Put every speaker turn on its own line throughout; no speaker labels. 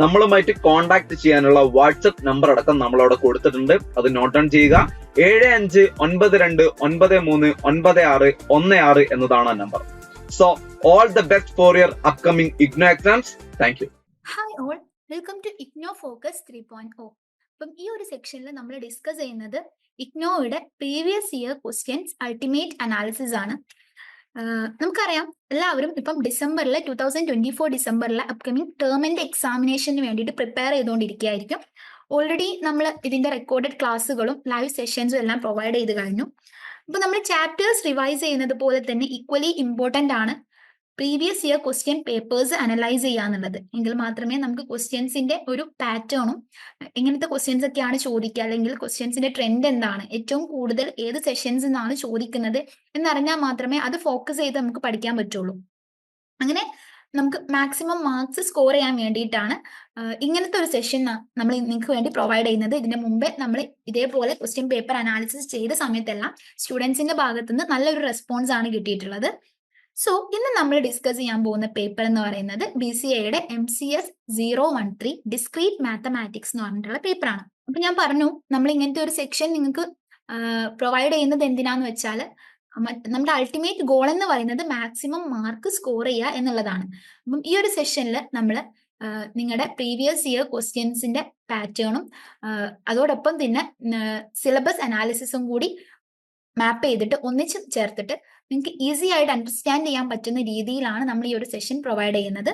നമ്മളുമായിട്ട് കോൺടാക്ട് ചെയ്യാനുള്ള WhatsApp number അടക്കം നമ്മൾ അവിടെ കൊടുത്തിട്ടുണ്ട്. അത് നോട്ട് ഡൗൺ ചെയ്യുക. ഏഴ് അഞ്ച് ഒൻപത് രണ്ട് ഒൻപത് മൂന്ന് ഒൻപത് ആറ് ഒന്ന് ആറ് എന്നതാണ് ആ number so all the best for your upcoming IGNOU exams thank you
hi all welcome to IGNOU focus three point O അപ്പം ഈ ഒരു സെക്ഷനിൽ നമ്മൾ ഡിസ്കസ് ചെയ്യുന്നത് ഇഗ്നോയുടെ previous year questions ultimate analysis ആണ്. നമുക്കറിയാം എല്ലാവരും ഇപ്പം ഡിസംബറിലെ ടൂ തൗസൻഡ് ട്വന്റി ഫോർ ഡിസംബറിൽ അപ്കമിങ് ടേമിന്റെ എക്സാമിനേഷന് വേണ്ടിയിട്ട് പ്രിപ്പയർ ചെയ്തുകൊണ്ടിരിക്കുകയായിരിക്കും. ഓൾറെഡി നമ്മൾ ഇതിന്റെ റെക്കോർഡഡ് ക്ലാസ്സുകളും ലൈവ് സെഷൻസും എല്ലാം പ്രൊവൈഡ് ചെയ്ത് കഴിഞ്ഞു. അപ്പൊ നമ്മൾ ചാപ്റ്റേഴ്സ് റിവൈസ് ചെയ്യുന്നത് പോലെ തന്നെ ഈക്വലി ഇമ്പോർട്ടന്റ് ആണ്. Previous year question papers analyse ചെയ്യാന്നുള്ളത്. എങ്കിൽ മാത്രമേ നമുക്ക് ക്വസ്റ്റ്യൻസിന്റെ ഒരു പാറ്റേണും എങ്ങനത്തെ ക്വസ്റ്റ്യൻസ് ഒക്കെയാണ് ചോദിക്കുക. അല്ലെങ്കിൽ ക്വസ്റ്റ്യൻസിന്റെ ട്രെൻഡ് എന്താണ്? ഏറ്റവും കൂടുതൽ ഏത് സെഷൻസ് നിന്നാണ് ചോദിക്കുന്നത്? എന്നറിഞ്ഞാൽ മാത്രമേ അത് ഫോക്കസ് ചെയ്ത് നമുക്ക് പഠിക്കാൻ പറ്റുള്ളൂ. അങ്ങനെ നമുക്ക് മാക്സിമം മാർക്സ് സ്കോർ ചെയ്യാൻ വേണ്ടിയിട്ടാണ് ഇങ്ങനത്തെ ഒരു സെഷൻ നമ്മൾ നിങ്ങൾക്ക് വേണ്ടി പ്രൊവൈഡ് ചെയ്യുന്നത്. ഇതിന് മുമ്പേ നമ്മൾ ഇതേപോലെ ക്വസ്റ്റ്യൻ പേപ്പർ അനാലിസിസ് ചെയ്ത സമയത്തെല്ലാം സ്റ്റുഡൻസിന്റെ ഭാഗത്തുനിന്ന് നല്ലൊരു റെസ്പോൺസ് ആണ് കിട്ടിയിട്ടുള്ളത്. സോ ഇന്ന് നമ്മൾ ഡിസ്കസ് ചെയ്യാൻ പോകുന്ന പേപ്പർ എന്ന് പറയുന്നത് ബി സി എയുടെ M C S zero one three discrete mathematics എന്ന് പറഞ്ഞിട്ടുള്ള പേപ്പറാണ് അപ്പൊ ഞാൻ പറഞ്ഞു നമ്മൾ ഇങ്ങനത്തെ ഒരു സെക്ഷൻ നിങ്ങൾക്ക് പ്രൊവൈഡ് ചെയ്യുന്നത് എന്തിനാന്ന് വെച്ചാൽ നമ്മുടെ അൾട്ടിമേറ്റ് ഗോൾ എന്ന് പറയുന്നത് മാക്സിമം മാർക്ക് സ്കോർ ചെയ്യുക എന്നുള്ളതാണ്. അപ്പം ഈ ഒരു സെഷനിൽ നമ്മൾ നിങ്ങളുടെ പ്രീവിയസ് ഇയർ ക്വസ്റ്റ്യൻസിന്റെ പാറ്റേണും അതോടൊപ്പം തന്നെ സിലബസ് അനാലിസിസും കൂടി മാപ്പ് ചെയ്തിട്ട് ഒന്നിച്ച് ചേർത്തിട്ട് നിങ്ങൾക്ക് ഈസി ആയിട്ട് അണ്ടർസ്റ്റാൻഡ് ചെയ്യാൻ പറ്റുന്ന രീതിയിലാണ് നമ്മൾ ഈ ഒരു സെഷൻ പ്രൊവൈഡ് ചെയ്യുന്നത്.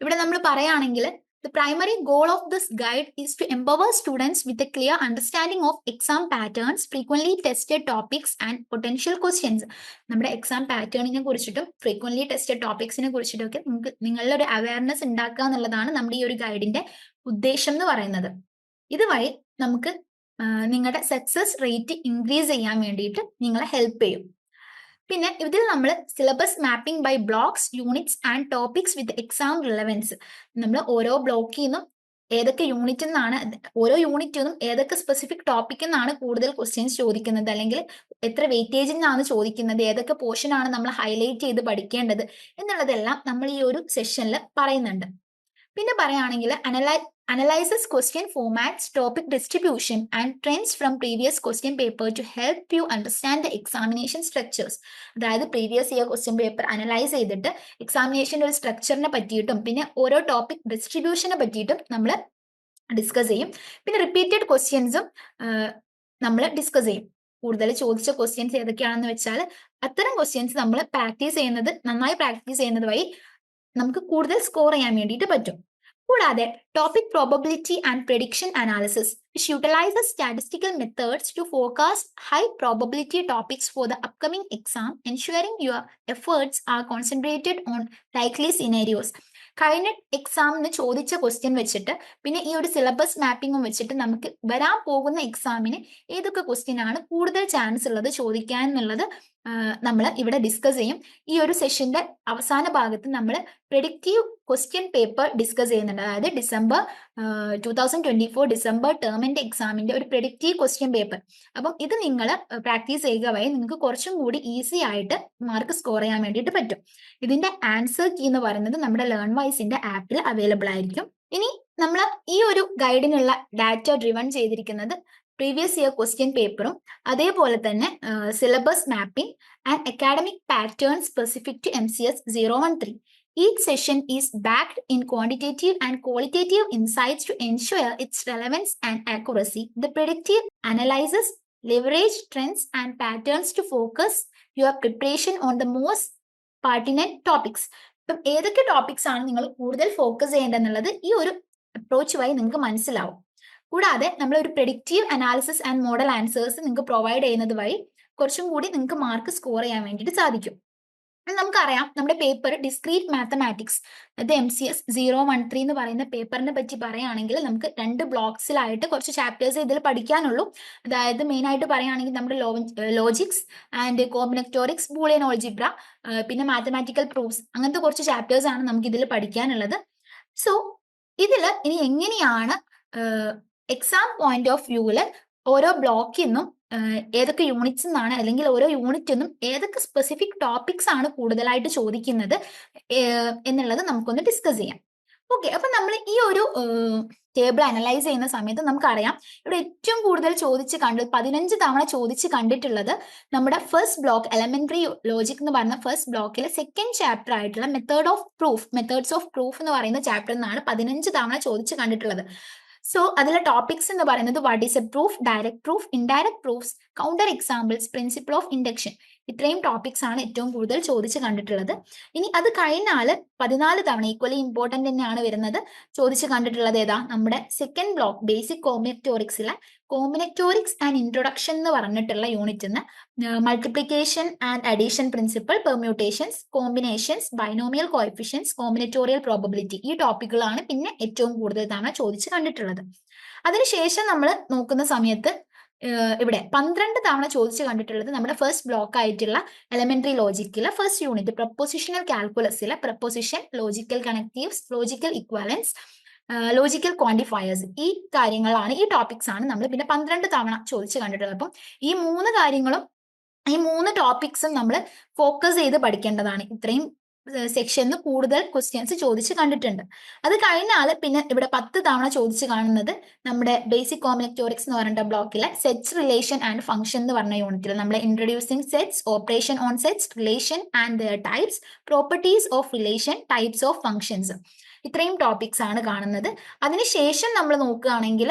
ഇവിടെ നമ്മൾ പറയുകയാണെങ്കിൽ the primary goal of this guide is to empower students with a clear understanding of exam patterns frequently tested topics and potential questions നമ്മുടെ എക്സാം പാറ്റേണിനെ കുറിച്ചിട്ടും ഫ്രീക്വൻലി ടെസ്റ്റഡ് ടോപ്പിക്സിനെ കുറിച്ചിട്ടും ഒക്കെ നിങ്ങൾക്ക് നിങ്ങളുടെ ഒരു അവയർനെസ് ഉണ്ടാക്കുക എന്നുള്ളതാണ് നമ്മുടെ ഈ ഒരു ഗൈഡിന്റെ ഉദ്ദേശം എന്ന് പറയുന്നത്. ഇതുവഴി നമുക്ക് നിങ്ങളുടെ സക്സസ് റേറ്റ് ഇൻക്രീസ് ചെയ്യാൻ വേണ്ടിയിട്ട് നിങ്ങളെ ഹെൽപ്പ് ചെയ്യും. പിന്നെ ഇതിൽ നമ്മൾ syllabus mapping by blocks units and topics with exam relevance നമ്മൾ ഓരോ ബ്ലോക്കിൽ നിന്നും ഏതൊക്കെ യൂണിറ്റിൽ നിന്നാണ് ഓരോ യൂണിറ്റിൽ നിന്നും ഏതൊക്കെ സ്പെസിഫിക് ടോപ്പിക്കിൽ നിന്നാണ് കൂടുതൽ ക്വസ്റ്റ്യൻസ് ചോദിക്കുന്നത്. അല്ലെങ്കിൽ എത്ര വെയിറ്റേജിൽ നിന്നാണ് ചോദിക്കുന്നത് ഏതൊക്കെ പോർഷൻ ആണ് നമ്മൾ ഹൈലൈറ്റ് ചെയ്ത് പഠിക്കേണ്ടത് എന്നുള്ളതെല്ലാം നമ്മൾ ഈ ഒരു സെഷനിൽ പറയുന്നുണ്ട്. പിന്നെ പറയുകയാണെങ്കിൽ അനലൈ analyzes question formats, topic distribution, and trends from previous question paper to help you understand the examination structures. അതായത് previous year question paper analyse ചെയ്തിട്ട് എക്സാമിനേഷന്റെ ഒരു സ്ട്രക്ചറിനെ പറ്റിയിട്ടും പിന്നെ ഓരോ ടോപ്പിക് ഡിസ്ട്രിബ്യൂഷനെ പറ്റിയിട്ടും നമ്മൾ ഡിസ്കസ് ചെയ്യും. പിന്നെ റിപ്പീറ്റഡ് ക്വസ്റ്റ്യൻസും നമ്മൾ ഡിസ്കസ് ചെയ്യും. കൂടുതൽ ചോദിച്ച ക്വസ്റ്റ്യൻസ് ഏതൊക്കെയാണെന്ന് വെച്ചാൽ അത്തരം ക്വസ്റ്റ്യൻസ് നമ്മൾ പ്രാക്ടീസ് ചെയ്യുന്നത് നന്നായി പ്രാക്ടീസ് ചെയ്യുന്നത് വഴി നമുക്ക് കൂടുതൽ സ്കോർ ചെയ്യാൻ വേണ്ടിയിട്ട് പറ്റും. കൂടാതെ topic probability and prediction analysis which utilises statistical methods to focus high probability topics for the upcoming exam ensuring your efforts are concentrated on likely scenarios കഴിഞ്ഞ എക്സാമിന് ചോദിച്ച ക്വസ്റ്റ്യൻ വെച്ചിട്ട് പിന്നെ ഈ ഒരു സിലബസ് മാപ്പിംഗും വെച്ചിട്ട് നമുക്ക് വരാൻ പോകുന്ന എക്സാമിന് ഏതൊക്കെ ക്വസ്റ്റ്യൻ ആണ് കൂടുതൽ ചാൻസ് ഉള്ളത് ചോദിക്കാൻ എന്നുള്ളത് നമ്മൾ ഇവിടെ ഡിസ്കസ് ചെയ്യും. ഈ ഒരു സെഷന്റെ അവസാന ഭാഗത്ത് നമ്മൾ പ്രെഡിക്റ്റീവ് ക്വസ്റ്റ്യൻ പേപ്പർ ഡിസ്കസ് ചെയ്യുന്നുണ്ട്. അതായത് December two thousand twenty four December ടേമിന്റെ എക്സാമിന്റെ ഒരു പ്രെഡിക്റ്റീവ് ക്വസ്റ്റ്യൻ പേപ്പർ അപ്പം ഇത് നിങ്ങൾ പ്രാക്ടീസ് ചെയ്യുക വഴി നിങ്ങൾക്ക് കുറച്ചും കൂടി ഈസി ആയിട്ട് മാർക്ക് സ്കോർ ചെയ്യാൻ വേണ്ടിയിട്ട് പറ്റും. ഇതിന്റെ ആൻസർ കീ എന്ന് പറയുന്നത് നമ്മുടെ ലേൺ വൈസിന്റെ ആപ്പിൽ അവൈലബിൾ ആയിരിക്കും ഇനി നമ്മൾ ഈ ഒരു ഗൈഡിനുള്ള ഡാറ്റ ഡ്രിവൺ ചെയ്തിരിക്കുന്നത് പ്രീവിയസ് ഇയർ ക്വസ്റ്റ്യൻ പേപ്പറും അതേപോലെ തന്നെ syllabus mapping and academic pattern specific to M C S zero one three Each session is backed in quantitative and qualitative insights to ensure its relevance and accuracy. The predictive analysis leverage trends and patterns to focus your preparation on the most pertinent topics. ഇപ്പം ഏതൊക്കെ topics ആണ് നിങ്ങൾ കൂടുതൽ focus ചെയ്യേണ്ടതെന്നുള്ളത് ഈ ഒരു approach വഴി നിങ്ങൾക്ക് മനസ്സിലാവും. കൂടാതെ നമ്മൾ ഒരു predictive analysis and model answers നിങ്ങൾക്ക് പ്രൊവൈഡ് ചെയ്യുന്നത് വഴി കുറച്ചും കൂടി നിങ്ങൾക്ക് മാർക്ക് സ്കോർ ചെയ്യാൻ വേണ്ടിയിട്ട് സാധിക്കും. നമുക്കറിയാം നമ്മുടെ പേപ്പർ ഡിസ്ക്രീറ്റ് മാത്തമാറ്റിക്സ് അത് M C S zero one three എന്ന് പറയുന്ന പേപ്പറിനെ പറ്റി പറയുകയാണെങ്കിൽ നമുക്ക് രണ്ട് ബ്ലോക്സിലായിട്ട് കുറച്ച് ചാപ്റ്റേഴ്സ് ഇതിൽ പഠിക്കാനുള്ളൂ. അതായത് മെയിൻ ആയിട്ട് പറയുകയാണെങ്കിൽ നമ്മുടെ logics and combinatorics Boolean algebra പിന്നെ മാത്തമാറ്റിക്കൽ പ്രൂഫ്സ് അങ്ങനത്തെ കുറച്ച് ചാപ്റ്റേഴ്സ് ആണ് നമുക്ക് ഇതിൽ പഠിക്കാനുള്ളത്. സോ ഇതിൽ ഇനി എങ്ങനെയാണ് എക്സാം പോയിന്റ് ഓഫ് വ്യൂവിൽ ഓരോ ബ്ലോക്കിൽ നിന്നും ഏതൊക്കെ യൂണിറ്റ്സ് എന്നാണ് അല്ലെങ്കിൽ ഓരോ യൂണിറ്റിനും ഏതൊക്കെ സ്പെസിഫിക് ടോപ്പിക്സ് ആണ് കൂടുതലായിട്ട് ചോദിക്കുന്നത് എന്നുള്ളത് നമുക്കൊന്ന് ഡിസ്കസ് ചെയ്യാം. ഓക്കെ അപ്പൊ നമ്മൾ ഈ ഒരു ടേബിൾ അനലൈസ് ചെയ്യുന്ന സമയത്ത് നമുക്കറിയാം ഇവിടെ ഏറ്റവും കൂടുതൽ ചോദിച്ച് കണ്ട് പതിനഞ്ച് തവണ ചോദിച്ച് കണ്ടിട്ടുള്ളത് നമ്മുടെ ഫസ്റ്റ് ബ്ലോക്ക് എലമെന്ററി ലോജിക് എന്ന് പറയുന്ന ഫസ്റ്റ് ബ്ലോക്കിലെ സെക്കൻഡ് ചാപ്റ്റർ ആയിട്ടുള്ള method of proof methods of proof എന്ന് പറയുന്ന ചാപ്റ്റർ എന്നാണ് പതിനഞ്ച് തവണ ചോദിച്ച് കണ്ടിട്ടുള്ളത്. സോ അതിലെ ടോപ്പിക്സ് എന്ന് പറയുന്നത് what is a proof direct proof indirect proofs counter examples principle of induction ഇത്രയും ടോപ്പിക്സ് ആണ് ഏറ്റവും കൂടുതൽ ചോദിച്ച് കണ്ടിട്ടുള്ളത്. ഇനി അത് കഴിഞ്ഞാൽ പതിനാല് തവണ ഈക്വലി ഇമ്പോർട്ടന്റ് തന്നെയാണ് വരുന്നത്. ചോദിച്ച് കണ്ടിട്ടുള്ളത് ഏതാ? നമ്മുടെ സെക്കൻഡ് ബ്ലോക്ക് ബേസിക് കോമ്പിനക്ടോറിക്സിലെ കോമ്പിനക്ടോറിക്സ് ആൻഡ് ഇൻട്രൊഡക്ഷൻ എന്ന് പറഞ്ഞിട്ടുള്ള യൂണിറ്റിൽ multiplication and addition principle permutations combinations binomial coefficients combinatorial probability ഈ ടോപ്പിക്കുകളാണ് പിന്നെ ഏറ്റവും കൂടുതൽ തവണ ചോദിച്ച് കണ്ടിട്ടുള്ളത്. അതിനുശേഷം നമ്മൾ നോക്കുന്ന സമയത്ത് ഇവിടെ പന്ത്രണ്ട് തവണ ചോദിച്ചു കണ്ടിട്ടുള്ളത് നമ്മുടെ ഫസ്റ്റ് ബ്ലോക്ക് ആയിട്ടുള്ള എലമെന്ററി ലോജിക്കിലെ first unit propositional കാൽക്കുലസിലെ proposition logical connectives logical equivalence logical quantifiers ഈ കാര്യങ്ങളാണ് ഈ ടോപ്പിക്സ് ആണ് നമ്മൾ പിന്നെ പന്ത്രണ്ട് തവണ ചോദിച്ചു കണ്ടിട്ടുള്ളത്. അപ്പം ഈ മൂന്ന് കാര്യങ്ങളും ഈ മൂന്ന് ടോപ്പിക്സും നമ്മൾ ഫോക്കസ് ചെയ്ത് പഠിക്കേണ്ടതാണ്. ഇത്രയും സെക്ഷനിൽ കൂടുതൽ ക്വസ്റ്റ്യൻസ് ചോദിച്ച് കണ്ടിട്ടുണ്ട്. അത് കഴിഞ്ഞാൽ പിന്നെ ഇവിടെ പത്ത് തവണ ചോദിച്ച് കാണുന്നത് നമ്മുടെ ബേസിക് കോമ്പിനക്ടോറിക്സ് എന്ന് പറഞ്ഞ ബ്ലോക്കിലെ സെറ്റ്സ് റിലേഷൻ ആൻഡ് ഫംഗ്ഷൻ എന്ന് പറഞ്ഞ യൂണിറ്റിൽ നമ്മൾ introducing sets operation on sets relation and types properties of relation types of functions ഇത്രയും ടോപ്പിക്സ് ആണ് കാണുന്നത്. അതിനുശേഷം നമ്മൾ നോക്കുകയാണെങ്കിൽ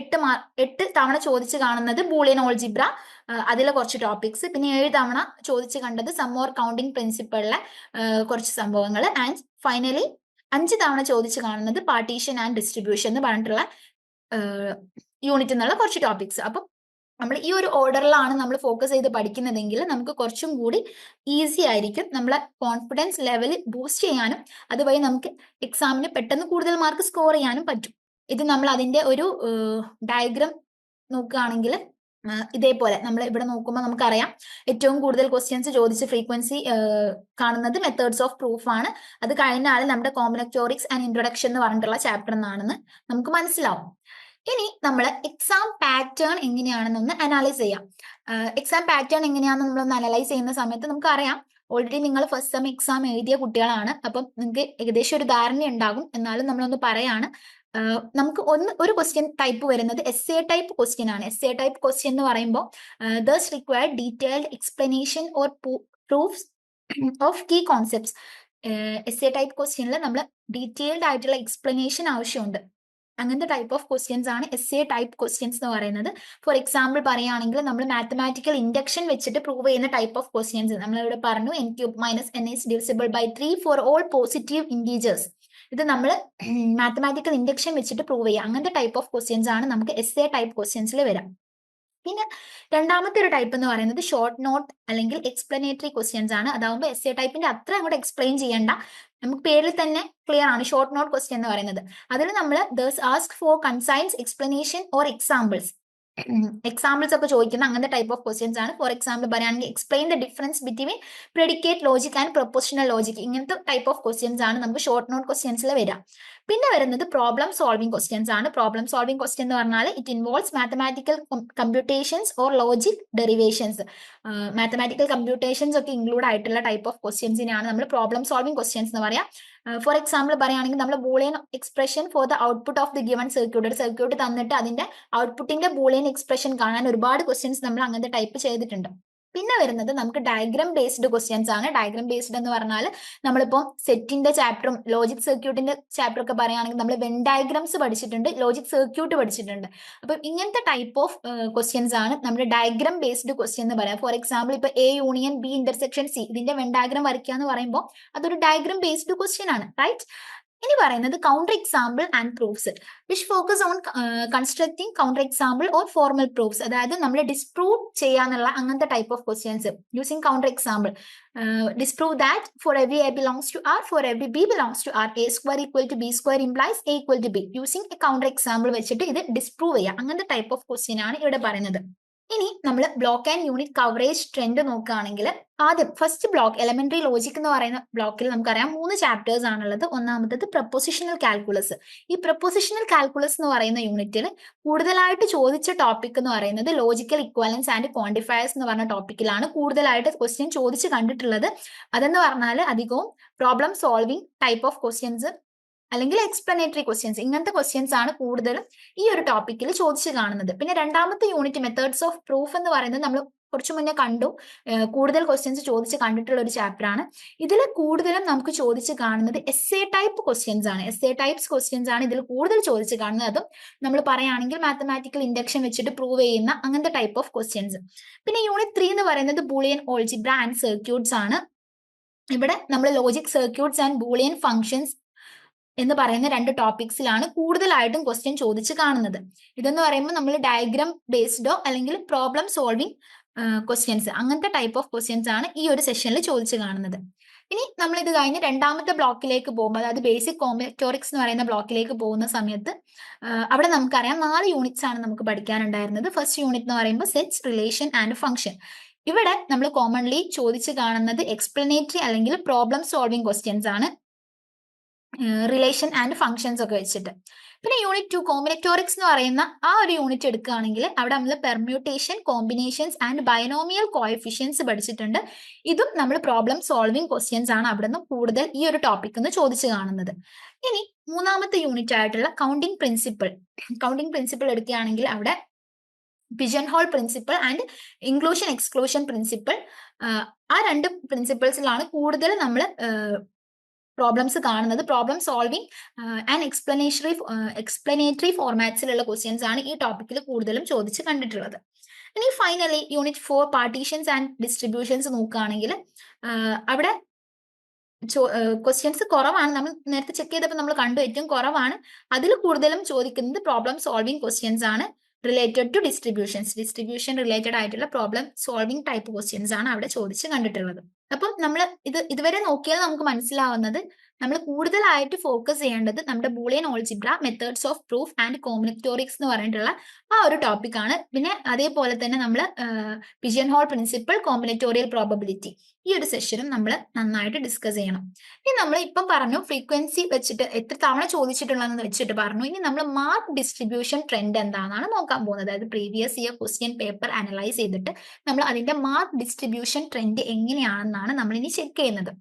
എട്ട് മാ എട്ട് തവണ ചോദിച്ച് കാണുന്നത് ബൂളിയൻ ഓൾജിബ്ര അതിലെ കുറച്ച് ടോപ്പിക്സ് പിന്നെ ഏഴ് തവണ ചോദിച്ചു കണ്ടത് സമ്മോർ കൗണ്ടിങ് പ്രിൻസിപ്പളിലെ കുറച്ച് സംഭവങ്ങൾ. ആൻഡ് ഫൈനലി അഞ്ച് തവണ ചോദിച്ചു കാണുന്നത് പാർട്ടീഷൻ ആൻഡ് ഡിസ്ട്രിബ്യൂഷൻ എന്ന് പറഞ്ഞിട്ടുള്ള യൂണിറ്റ് എന്നുള്ള കുറച്ച് ടോപ്പിക്സ് അപ്പം നമ്മൾ ഈ ഒരു ഓർഡറിലാണ് നമ്മൾ ഫോക്കസ് ചെയ്ത് പഠിക്കുന്നതെങ്കിൽ നമുക്ക് കുറച്ചും കൂടി ഈസി ആയിരിക്കും നമ്മളെ കോൺഫിഡൻസ് ലെവൽ ബൂസ്റ്റ് ചെയ്യാനും അതുവഴി നമുക്ക് എക്സാമിന് പെട്ടെന്ന് കൂടുതൽ മാർക്ക് സ്കോർ ചെയ്യാനും പറ്റും. ഇത് നമ്മൾ അതിന്റെ ഒരു ഡയഗ്രാം നോക്കുകയാണെങ്കിൽ ഇതേപോലെ നമ്മൾ ഇവിടെ നോക്കുമ്പോൾ നമുക്കറിയാം ഏറ്റവും കൂടുതൽ ക്വസ്റ്റ്യൻസ് ചോദിച്ച ഫ്രീക്വൻസി കാണുന്നത് മെത്തേഡ്സ് ഓഫ് പ്രൂഫ് ആണ്. അത് കഴിഞ്ഞ ആൾ നമ്മുടെ കോമ്പിനക്ടോറിക്സ് ആൻഡ് ഇൻട്രൊഡക്ഷൻ എന്ന് പറഞ്ഞിട്ടുള്ള ചാപ്റ്റർ എന്നാണെന്ന് നമുക്ക് മനസ്സിലാവും. ഇനി നമ്മൾ എക്സാം പാറ്റേൺ എങ്ങനെയാണെന്നൊന്ന് അനാലൈസ് ചെയ്യാം. എക്സാം പാറ്റേൺ എങ്ങനെയാണെന്ന് നമ്മളൊന്ന് അനലൈസ് ചെയ്യുന്ന സമയത്ത് നമുക്കറിയാം ഓൾറെഡി നിങ്ങൾ ഫസ്റ്റ് സെം എക്സാം എഴുതിയ കുട്ടികളാണ്. അപ്പം നിങ്ങൾക്ക് ഏകദേശം ഒരു ധാരണ ഉണ്ടാകും എന്നാലും നമ്മളൊന്ന് പറയാണ്. നമുക്ക് ഒന്ന് ഒരു ക്വസ്റ്റ്യൻ ടൈപ്പ് വരുന്നത് എസ് എ ടൈപ്പ് ക്വസ്റ്റ്യൻ ആണ് എസ് എ ടൈപ്പ് ക്വസ്റ്റ്യൻ എന്ന് പറയുമ്പോൾ these required detailed explanation or proofs of key concepts essay type ക്വസ്റ്റ്യനിൽ നമ്മൾ ഡീറ്റെയിൽഡ് ആയിട്ടുള്ള എക്സ്പ്ലനേഷൻ ആവശ്യമുണ്ട്. അങ്ങനത്തെ ടൈപ്പ് ഓഫ് ക്വസ്റ്റ്യൻസ് ആണ് എസ് എ ടൈപ്പ് ക്വസ്റ്റ്യൻസ് എന്ന് പറയുന്നത്. ഫോർ എക്സാമ്പിൾ പറയുകയാണെങ്കിൽ നമ്മൾ മാത്തമാറ്റിക്കൽ ഇൻഡക്ഷൻ വെച്ചിട്ട് പ്രൂവ് ചെയ്യുന്ന ടൈപ്പ് ഓഫ് ക്വസ്റ്റ്യൻസ് നമ്മൾ ഇവിടെ പറഞ്ഞു n cube minus n is divisible by three for all positive integers ഇത് നമ്മൾ മാത്തമാറ്റിക്കൽ ഇൻഡക്ഷൻ വെച്ചിട്ട് പ്രൂവ് ചെയ്യുക അങ്ങനത്തെ ടൈപ്പ് ഓഫ് ക്വസ്റ്റ്യൻസ് ആണ് നമുക്ക് എസ് എ ടൈപ്പ് ക്വസ്റ്റ്യൻസിൽ വരാം. പിന്നെ രണ്ടാമത്തെ ഒരു ടൈപ്പ് എന്ന് പറയുന്നത് ഷോർട്ട് നോട്ട് അല്ലെങ്കിൽ എക്സ്പ്ലനേറ്ററി ക്വസ്റ്റ്യൻസ് ആണ്. അതാവുമ്പോൾ എസ് എ ടൈപ്പിന്റെ അത്ര അങ്ങോട്ട് എക്സ്പ്ലെയിൻ ചെയ്യേണ്ട. നമുക്ക് പേരിൽ തന്നെ ക്ലിയർ ആണ് ഷോർട്ട് നോട്ട് ക്വസ്റ്റ്യൻ എന്ന് പറയുന്നത്. അതിൽ നമ്മൾ thus ask for concise explanation or examples examples ഒക്കെ ചോദിക്കുന്ന അങ്ങനത്തെ ടൈപ്പ് ഓഫ് ക്വസ്റ്റ്യൻസ് ആണ്. ഫോർ എക്സാമ്പിൾ പറയുകയാണെങ്കിൽ explain the difference between predicate logic and propositional logic ഇങ്ങനത്തെ ടൈപ്പ് ഓഫ് ക്വസ്റ്റ്യൻസ് ആണ് നമുക്ക് ഷോർട്ട് നോട്ട് ക്വസ്റ്റ്യൻസിൽ വരാം. പിന്നെ വരുന്നത് പ്രോബ്ലം സോൾവിംഗ് ക്വസ്റ്റ്യൻസ് ആണ്. പ്രോബ്ലം സോൾവിംഗ് ക്വസ്റ്റ്യൻ എന്ന് പറഞ്ഞാൽ it involves mathematical computations or logic derivations mathematical computations ഒക്കെ ഇൻക്ലൂഡ് ആയിട്ടുള്ള ടൈപ്പ് ഓഫ് ക്വസ്റ്റ്യൻസിനെയാണ് നമ്മൾ പ്രോബ്ലം സോൾവിംഗ് ക്വസ്റ്റ്യൻസ് എന്ന് പറയാം. ഫോർ എക്സാമ്പിൾ പറയുകയാണെങ്കിൽ നമ്മൾ Boolean expression for the output of the given circuit ഒരു സർക്യൂട്ട് തന്നിട്ട് അതിന്റെ ഔട്ട്പുട്ടിന്റെ ബൂളിയൻ എക്സ്പ്രഷൻ കാണാൻ ഒരുപാട് ക്വസ്റ്റ്യൻസ് നമ്മൾ അങ്ങനത്തെ ടൈപ്പ് ചെയ്തിട്ടുണ്ട്. പിന്നെ വരുന്നത് നമുക്ക് ഡയഗ്രാം ബേസ്ഡ് ക്വസ്റ്റ്യൻസ് ആണ്. ഡയഗ്രാം ബേസ്ഡ് എന്ന് പറഞ്ഞാൽ നമ്മളിപ്പോൾ സെറ്റിന്റെ ചാപ്റ്ററും ലോജിക് സർക്യൂട്ടിന്റെ ചാപ്റ്റർ ഒക്കെ പറയുകയാണെങ്കിൽ നമ്മൾ വെൻ ഡയഗ്രാംസ് പഠിച്ചിട്ടുണ്ട് ലോജിക് സർക്യൂട്ട് പഠിച്ചിട്ടുണ്ട്. അപ്പം ഇങ്ങനത്തെ ടൈപ്പ് ഓഫ് ക്വസ്റ്റ്യൻസ് ആണ് നമ്മുടെ ഡയഗ്രാം ബേസ്ഡ് ക്വസ്റ്റ്യൻ എന്ന് പറയാം ഫോർ എക്സാമ്പിൾ ഇപ്പൊ A union B intersection C ഇതിന്റെ വെൻ ഡയഗ്രാം വരയ്ക്കുക എന്ന് പറയുമ്പോൾ അതൊരു ഡയഗ്രാം ബേസ്ഡ് ക്വസ്റ്റ്യൻ ആണ് റൈറ്റ് ഇനി പറയുന്നത് counter example and proofs which focus on constructing counter example or formal proofs അതായത് നമ്മൾ ഡിസ്പ്രൂവ് ചെയ്യാന്നുള്ള അങ്ങനത്തെ type of questions using counter example disprove that for every A belongs to R for every B belongs to R A square equal to B square implies A equal to B using a counter example വെച്ചിട്ട് ഇത് disprove ചെയ്യാം. അങ്ങനത്തെ type of question ആണ് ഇവിടെ പറയുന്നത്. ഇനി നമ്മൾ block and unit coverage trend നോക്കുകയാണെങ്കിൽ ആദ്യം ഫസ്റ്റ് ബ്ലോക്ക് എലമെന്ററി ലോജിക് എന്ന് പറയുന്ന ബ്ലോക്കിൽ നമുക്കറിയാം മൂന്ന് ചാപ്റ്റേഴ്സ് ആണുള്ളത്. ഒന്നാമത്തത് പ്രപ്പോസിഷണൽ കാൽക്കുലസ് ഈ പ്രപ്പോസിഷണൽ കാൽക്കുലസ് എന്ന് പറയുന്ന യൂണിറ്റിൽ കൂടുതലായിട്ട് ചോദിച്ച ടോപ്പിക് എന്ന് പറയുന്നത് ലോജിക്കൽ ഇക്വാലൻസ് ആൻഡ് ക്വാണ്ടിഫയേഴ്സ് എന്ന് പറഞ്ഞ ടോപ്പിക്കിലാണ് കൂടുതലായിട്ട് ക്വസ്റ്റ്യൻ ചോദിച്ച് കണ്ടിട്ടുള്ളത്. അതെന്ന് പറഞ്ഞാൽ അധികവും problem solving type of questions അല്ലെങ്കിൽ എക്സ്പ്ലനേറ്ററി ക്വസ്റ്റ്യൻസ് ഇങ്ങനത്തെ ക്വസ്റ്റ്യൻസ് ആണ് കൂടുതലും ഈ ഒരു ടോപ്പിക്കിൽ ചോദിച്ചു കാണുന്നത്. പിന്നെ രണ്ടാമത്തെ യൂണിറ്റ് മെത്തേഡ്സ് ഓഫ് പ്രൂഫ് എന്ന് പറയുന്നത് നമ്മൾ കുറച്ചു മുന്നേ കണ്ടു. കൂടുതൽ ക്വസ്റ്റ്യൻസ് ചോദിച്ച് കണ്ടിട്ടുള്ള ഒരു ചാപ്റ്റർ ആണ്. ഇതിൽ കൂടുതലും നമുക്ക് ചോദിച്ച് കാണുന്നത് എസ് എ ടൈപ്പ് ക്വസ്റ്റ്യൻസ് ആണ്. എസ് എ ടൈപ്സ് ക്വസ്റ്റ്യൻസ് ആണ് ഇതിൽ കൂടുതൽ ചോദിച്ച് കാണുന്നത് അതും നമ്മൾ പറയുകയാണെങ്കിൽ മാത്തമാറ്റിക്കൽ ഇൻഡക്ഷൻ വെച്ചിട്ട് പ്രൂവ് ചെയ്യുന്ന അങ്ങനത്തെ ടൈപ്പ് ഓഫ് ക്വസ്റ്റ്യൻസ് പിന്നെ യൂണിറ്റ് ത്രീ എന്ന് പറയുന്നത് ബൂളിയൻ ഓൾജിബ്ര ആൻഡ് സർക്യൂട്ട്സ് ആണ്. ഇവിടെ നമ്മൾ logic circuits and Boolean functions എന്ന് പറയുന്ന രണ്ട് ടോപ്പിക്സിലാണ് കൂടുതലായിട്ടും ക്വസ്റ്റ്യൻ ചോദിച്ചു കാണുന്നത്. ഇതെന്ന് പറയുമ്പോൾ നമ്മൾ ഡയഗ്രാം ബേസ്ഡോ അല്ലെങ്കിൽ പ്രോബ്ലം സോൾവിങ് ക്വസ്റ്റ്യൻസ് അങ്ങനത്തെ ടൈപ്പ് ഓഫ് ക്വസ്റ്റ്യൻസ് ആണ് ഈ ഒരു സെഷനിൽ ചോദിച്ചു കാണുന്നത്. ഇനി നമ്മൾ ഇത് കഴിഞ്ഞ് രണ്ടാമത്തെ ബ്ലോക്കിലേക്ക് പോകുമ്പോൾ അതായത് ബേസിക് കോമ്പറ്റോറിക്സ് എന്ന് പറയുന്ന ബ്ലോക്കിലേക്ക് പോകുന്ന സമയത്ത് അവിടെ നമുക്കറിയാം നാല് യൂണിറ്റ്സ് ആണ് നമുക്ക് പഠിക്കാനുണ്ടായിരുന്നത്. ഫസ്റ്റ് യൂണിറ്റ് എന്ന് പറയുമ്പോൾ സെറ്റ്സ് റിലേഷൻ ആൻഡ് ഫംഗ്ഷൻ ഇവിടെ നമ്മൾ കോമൺലി ചോദിച്ചു കാണുന്നത് എക്സ്പ്ലനേറ്ററി അല്ലെങ്കിൽ പ്രോബ്ലം സോൾവിങ് ക്വസ്റ്റ്യൻസ് ആണ്. റിലേഷൻ ആൻഡ് ഫങ്ഷൻസ് ഒക്കെ വെച്ചിട്ട്. പിന്നെ യൂണിറ്റ് ടു കോമ്പിനറ്റോറിക്സ് എന്ന് പറയുന്ന ആ ഒരു യൂണിറ്റ് എടുക്കുകയാണെങ്കിൽ അവിടെ നമ്മൾ permutation combinations and binomial coefficients പഠിച്ചിട്ടുണ്ട്. ഇതും നമ്മൾ പ്രോബ്ലം സോൾവിങ് ക്വസ്റ്റ്യൻസ് ആണ് അവിടെ നിന്ന് കൂടുതൽ ഈ ഒരു ടോപ്പിക് നിന്ന് ചോദിച്ചു കാണുന്നത്. ഇനി മൂന്നാമത്തെ യൂണിറ്റ് ആയിട്ടുള്ള കൗണ്ടിങ് പ്രിൻസിപ്പിൾ കൗണ്ടിങ് പ്രിൻസിപ്പിൾ എടുക്കുകയാണെങ്കിൽ അവിടെ pigeon hole principle and inclusion exclusion principle ആ രണ്ട് പ്രിൻസിപ്പിൾസിലാണ് കൂടുതൽ നമ്മൾ പ്രോബ്ലംസ് കാണുന്നത് problem solving and explanatory explanatory ഫോർമാറ്റ്സിലുള്ള questions ആണ് ഈ ടോപ്പിക്കിൽ കൂടുതലും ചോദിച്ച് കണ്ടിട്ടുള്ളത്. ഇനി finally unit four partitions and distributions നോക്കുകയാണെങ്കിൽ അവിടെ ക്വസ്റ്റ്യൻസ് കുറവാണ്. നമ്മൾ നേരത്തെ ചെക്ക് ചെയ്തപ്പോൾ നമ്മൾ കണ്ടു ഏറ്റവും കുറവാണ്. അതിൽ കൂടുതലും ചോദിക്കുന്നത് പ്രോബ്ലം സോൾവിങ് ക്വസ്റ്റ്യൻസ് ആണ്. Related to distributions distribution related ആയിട്ടുള്ള പ്രോബ്ലം സോൾവിംഗ് ടൈപ്പ് ക്വസ്റ്റ്യൻസ് ആണ് അവിടെ ചോദിച്ച് കണ്ടിട്ടുള്ളത്. അപ്പം നമ്മൾ ഇത് ഇതുവരെ നോക്കിയാൽ നമുക്ക് മനസ്സിലാവുന്നത് നമ്മൾ കൂടുതലായിട്ട് ഫോക്കസ് ചെയ്യേണ്ടത് നമ്മുടെ Boolean algebra methods of proof and combinatorics എന്ന് പറഞ്ഞിട്ടുള്ള ആ ഒരു ടോപ്പിക് ആണ്. പിന്നെ അതേപോലെ തന്നെ നമ്മൾ pigeon hole principle combinatorial probability ഈ ഒരു സെഷനും നമ്മൾ നന്നായിട്ട് ഡിസ്കസ് ചെയ്യണം. ഇനി നമ്മൾ ഇപ്പം പറഞ്ഞു ഫ്രീക്വൻസി വെച്ചിട്ട് എത്ര തവണ ചോദിച്ചിട്ടുള്ളതെന്ന് വെച്ചിട്ട് പറഞ്ഞു. ഇനി നമ്മൾ മാർക്ക് ഡിസ്ട്രിബ്യൂഷൻ ട്രെൻഡ് എന്താണെന്നാണ് നോക്കാൻ പോകുന്നത്. അതായത് previous year question paper analyse ചെയ്തിട്ട് നമ്മൾ അതിന്റെ മാർക്ക് ഡിസ്ട്രിബ്യൂഷൻ ട്രെൻഡ് എങ്ങനെയാണെന്നാണ് നമ്മൾ ഇനി ചെക്ക് ചെയ്യുന്നത്.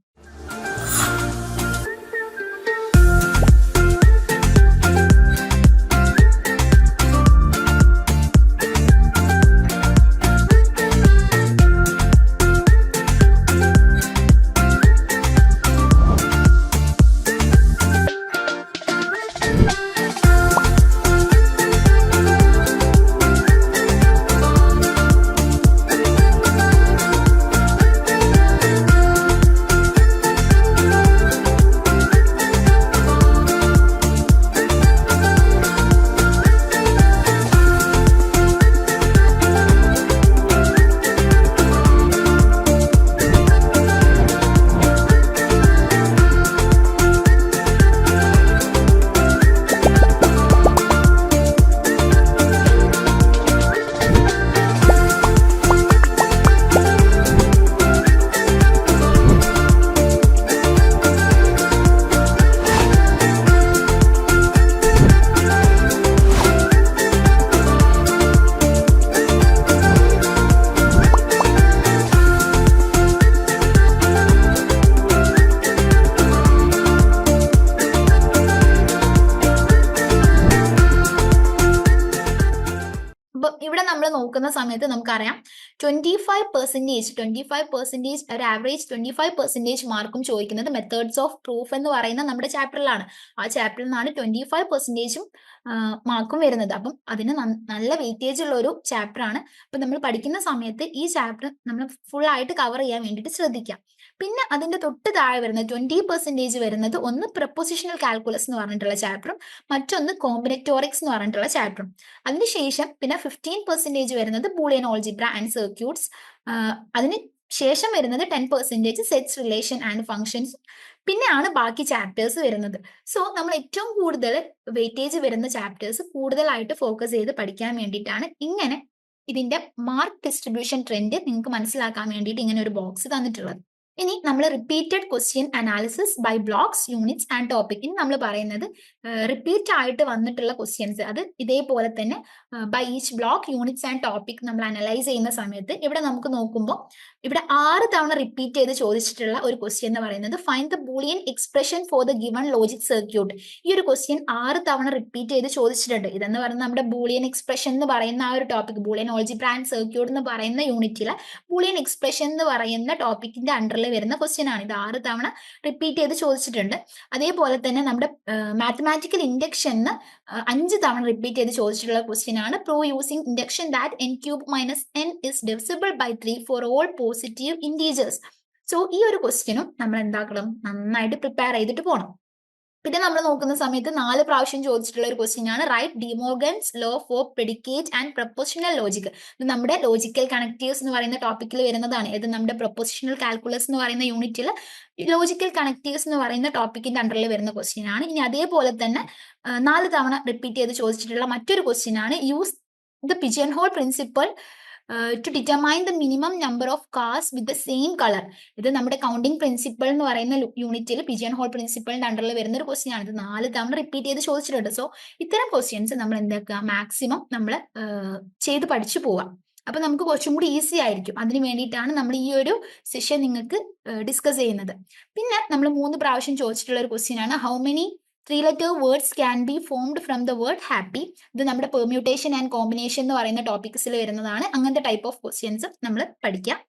പെർസെന്റേജ് ട്വന്റി ഫൈവ് പെർസെന്റേജ് ഒരു ആവറേജ് ട്വന്റി ഫൈവ് പെർസെന്റേജ് മാർക്കും ചോദിക്കുന്നത് മെത്തേഡ്സ് ഓഫ് പ്രൂഫ് എന്ന് പറയുന്ന നമ്മുടെ ചാപ്റ്ററിലാണ് ആ ചാപ്റ്ററിൽ നിന്നാണ് ട്വന്റി ഫൈവ് പെർസെന്റേജും മാർക്കും വരുന്നത്. അപ്പം അതിന് നല്ല വെയിറ്റേജ് ഉള്ള ഒരു ചാപ്റ്റർ ആണ്. അപ്പൊ നമ്മൾ പഠിക്കുന്ന സമയത്ത് ഈ ചാപ്റ്റർ നമ്മൾ ഫുൾ ആയിട്ട് കവർ ചെയ്യാൻ വേണ്ടിയിട്ട് ശ്രദ്ധിക്കാം. പിന്നെ അതിന്റെ തൊട്ട് താഴെ വരുന്നത് ട്വന്റി പെർസെന്റേജ് വരുന്നത് ഒന്ന് പ്രപ്പോസിഷണൽ കാൽക്കുലസ് എന്ന് പറഞ്ഞിട്ടുള്ള ചാപ്റ്ററും മറ്റൊന്ന് കോമ്പിനറ്റോറിക്സ് എന്ന് പറഞ്ഞിട്ടുള്ള ചാപ്റ്ററും അതിനുശേഷം പിന്നെ ഫിഫ്റ്റീൻ പെർസെന്റേജ് വരുന്നത് ബൂളിയൻ ഓൾജിബ്ര ആൻഡ് സർക്യൂട്ട്സ് അതിന് ശേഷം വരുന്നത് ten percentage sets relation and functions പിന്നെയാണ് ബാക്കി ചാപ്റ്റേഴ്സ് വരുന്നത്. സോ നമ്മൾ ഏറ്റവും കൂടുതൽ വെയിറ്റേജ് വരുന്ന ചാപ്റ്റേഴ്സ് കൂടുതലായിട്ട് ഫോക്കസ് ചെയ്ത് പഠിക്കാൻ വേണ്ടിയിട്ടാണ് ഇങ്ങനെ ഇതിന്റെ മാർക്ക് ഡിസ്ട്രിബ്യൂഷൻ ട്രെൻഡ് നിങ്ങൾക്ക് മനസ്സിലാക്കാൻ വേണ്ടിയിട്ട് ഇങ്ങനെ ഒരു ബോക്സ് തന്നിട്ടുള്ളത്. ഇനി നമ്മൾ repeated question analysis by blocks units and topic ഇനി നമ്മൾ പറയുന്നത് റിപ്പീറ്റ് ആയിട്ട് വന്നിട്ടുള്ള ക്വസ്റ്റ്യൻസ് അത് ഇതേപോലെ തന്നെ by each block units and topic നമ്മൾ അനലൈസ് ചെയ്യുന്ന സമയത്ത് ഇവിടെ നമുക്ക് നോക്കുമ്പോൾ ഇവിടെ ആറ് തവണ റിപ്പീറ്റ് ചെയ്ത് ചോദിച്ചിട്ടുള്ള ഒരു ക്വസ്റ്റ്യൻ എന്ന് പറയുന്നത് find the Boolean expression for the given logic circuit ഈ ഒരു ക്വസ്റ്റ്യൻ ആറ് തവണ റിപ്പീറ്റ് ചെയ്ത് ചോദിച്ചിട്ടുണ്ട്. ഇതെന്ന് പറയുന്നത് നമ്മുടെ ബൂളിയൻ എക്സ്പ്രഷൻ എന്ന് പറയുന്ന ആ ഒരു topic Boolean algebra and circuit എന്ന് പറയുന്ന യൂണിറ്റിലെ ബൂളിയൻ എക്സ്പ്രഷൻ എന്ന് പറയുന്ന ടോപ്പിക്കിന്റെ അണ്ടറിൽ വരുന്ന ക്വസ്റ്റ്യൻ ആണ്. ഇത് ആറ് തവണ റിപ്പീറ്റ് ചെയ്ത് ചോദിച്ചിട്ടുണ്ട്. അതേപോലെ തന്നെ നമ്മുടെ മാത്തമാറ്റിക്കൽ ഇൻഡക്ഷന് അഞ്ച് തവണ റിപ്പീറ്റ് ചെയ്ത് ചോദിച്ചിട്ടുള്ള ക്വസ്റ്റ്യൻ ആണ്. Prove using induction that n cube minus n is divisible by three for all positive integers so ഈ ഒരു ക്വസ്റ്റ്യനും നമ്മൾ എന്താക്കണം? നന്നായിട്ട് പ്രിപ്പയർ ചെയ്തിട്ട് പോകണം പിന്നെ നമ്മൾ നോക്കുന്ന സമയത്ത് നാല് പ്രാവശ്യം ചോദിച്ചിട്ടുള്ള ഒരു ക്വസ്റ്റ്യൻ ആണ്. Write De Morgan's law for predicate and propositional logic ഇത് നമ്മുടെ ലോജിക്കൽ കണക്റ്റീവ്സ് എന്ന് പറയുന്ന ടോപ്പിക്കിൽ വരുന്നതാണ്. ഇത് നമ്മുടെ പ്രൊപ്പോസിഷണൽ കാൽക്കുലസ് എന്ന് പറയുന്ന യൂണിറ്റിൽ ലോജിക്കൽ കണക്റ്റീവ്സ് എന്ന് പറയുന്ന ടോപ്പിക്കിന്റെ അണ്ടറിൽ വരുന്ന ക്വസ്റ്റ്യൻ ആണ്. ഇനി അതേപോലെ തന്നെ നാല് തവണ റിപ്പീറ്റ് ചെയ്ത് ചോദിച്ചിട്ടുള്ള മറ്റൊരു ക്വസ്റ്റ്യൻ ആണ്. Use the pigeon hole principle to determine the minimum number of cars with the same colour ഇത് നമ്മുടെ കൗണ്ടിങ് പ്രിൻസിപ്പൾ എന്ന് പറയുന്ന യൂണിറ്റിൽ പിജിയൻ ഹോൾ പ്രിൻസിപ്പളിന്റെ അണ്ടറിൽ വരുന്ന ഒരു ക്വസ്റ്റ്യൻ ആണ്. ഇത് നാല് തവണ റിപ്പീറ്റ് ചെയ്ത് ചോദിച്ചിട്ടുണ്ട്. സോ ഇത്തരം ക്വസ്റ്റ്യൻസ് നമ്മൾ എന്താക്കുക മാക്സിമം നമ്മൾ ചെയ്ത് പഠിച്ചു പോവാം. അപ്പൊ നമുക്ക് കുറച്ചും കൂടി ഈസി ആയിരിക്കും. അതിന് വേണ്ടിയിട്ടാണ് നമ്മൾ ഈ ഒരു സെഷൻ നിങ്ങൾക്ക് ഡിസ്കസ് ചെയ്യുന്നത്. പിന്നെ നമ്മൾ മൂന്ന് പ്രാവശ്യം ചോദിച്ചിട്ടുള്ള ഒരു ക്വസ്റ്റ്യൻ ആണ്. How many three letter words can be formed from the word happy ഇത് നമ്മുടെ പെർമ്യൂട്ടേഷൻ ആൻഡ് കോമ്പിനേഷൻ എന്ന് പറയുന്ന ടോപ്പിക്സിൽ വരുന്നതാണ്. അങ്ങനത്തെ ടൈപ്പ് ഓഫ് ക്വസ്റ്റ്യൻസ് നമ്മൾ പഠിക്കാം.